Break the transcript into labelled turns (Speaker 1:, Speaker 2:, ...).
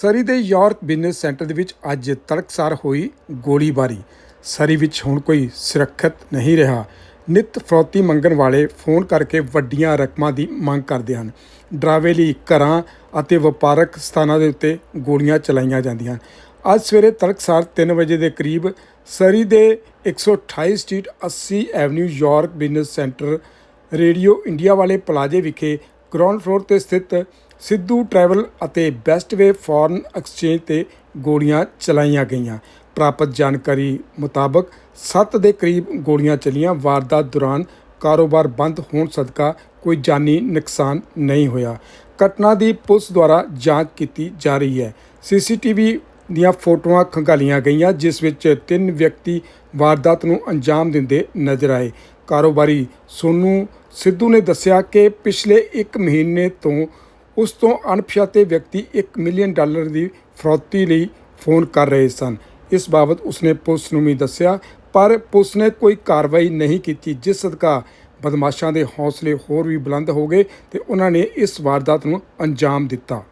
Speaker 1: ਸਰੀ ਦੇ York business centre ਦੇ ਵਿੱਚ ਅੱਜ ਤੜਕਸਾਰ ਹੋਈ ਗੋਲੀਬਾਰੀ। ਸਰੀ ਵਿੱਚ ਹੁਣ ਕੋਈ ਸੁਰੱਖਿਅਤ ਨਹੀਂ ਰਿਹਾ। ਨਿਤ ਫਰੌਤੀ ਮੰਗਣ ਵਾਲੇ ਫੋਨ ਕਰਕੇ ਵੱਡੀਆਂ ਰਕਮਾਂ ਦੀ ਮੰਗ ਕਰਦੇ ਹਨ। ਡਰਾਵੇ ਲਈ ਘਰਾਂ ਅਤੇ ਵਪਾਰਕ ਸਥਾਨਾਂ ਦੇ ਉੱਤੇ ਗੋਲੀਆਂ ਚਲਾਈਆਂ ਜਾਂਦੀਆਂ ਹਨ। ਅੱਜ ਸਵੇਰੇ ਤੜਕਸਾਰ 3 ਵਜੇ ਦੇ ਕਰੀਬ ਸਰੀ ਦੇ 128 street 80 avenue York business centre radio India ਵਾਲੇ ਪਲਾਜ਼ੇ ਵਿਖੇ ਗਰਾਊਂਡ ਫਲੋਰ ਤੇ ਸਥਿਤ ਸਿੱਧੂ ਟਰੈਵਲ ਅਤੇ ਬੈਸਟਵੇ ਫੋਰਨ ਐਕਸਚੇਂਜ ਤੇ ਗੋਲੀਆਂ ਚਲਾਈਆਂ ਗਈਆਂ। ਪ੍ਰਾਪਤ ਜਾਣਕਾਰੀ ਮੁਤਾਬਕ 7 ਦੇ ਕਰੀਬ ਗੋਲੀਆਂ ਚਲੀਆਂ। ਵਾਰਦਾਤ ਦੌਰਾਨ ਕਾਰੋਬਾਰ ਬੰਦ ਹੋਣ ਸਦਕਾ ਕੋਈ ਜਾਨੀ ਨੁਕਸਾਨ ਨਹੀਂ ਹੋਇਆ। ਘਟਨਾ ਦੀ ਪੁਲਿਸ ਦੁਆਰਾ ਜਾਂਚ ਕੀਤੀ ਜਾ ਰਹੀ ਹੈ। ਸੀਸੀਟੀਵੀ ਦੀਆਂ ਫੋਟੋਆਂ ਖੰਗਾਲੀਆਂ ਗਈਆਂ, ਜਿਸ ਵਿੱਚ ਤਿੰਨ ਵਿਅਕਤੀ ਵਾਰਦਾਤ ਨੂੰ ਅੰਜਾਮ ਦਿੰਦੇ ਨਜ਼ਰ ਆਏ। ਕਾਰੋਬਾਰੀ ਸੋਨੂ ਸਿੱਧੂ ਨੇ ਦੱਸਿਆ ਕਿ ਪਿਛਲੇ 1 ਮਹੀਨੇ ਤੋਂ ਉਸ ਤੋਂ ਅਣਪਛਾਤੇ ਵਿਅਕਤੀ 1 ਮਿਲੀਅਨ ਡਾਲਰ ਦੀ ਫਰੌਤੀ ਲਈ ਫੋਨ ਕਰ ਰਹੇ ਸਨ। ਇਸ ਬਾਬਤ ਉਸਨੇ ਪੁਲਿਸ ਨੂੰ ਵੀ ਦੱਸਿਆ, ਪਰ ਪੁਲਿਸ ਨੇ ਕੋਈ ਕਾਰਵਾਈ ਨਹੀਂ ਕੀਤੀ, ਜਿਸ ਸਦਕਾ ਬਦਮਾਸ਼ਾਂ ਦੇ ਹੌਸਲੇ ਹੋਰ ਵੀ ਬੁਲੰਦ ਹੋ ਗਏ ਤੇ ਉਹਨਾਂ ਨੇ ਇਸ ਵਾਰਦਾਤ ਨੂੰ ਅੰਜਾਮ ਦਿੱਤਾ।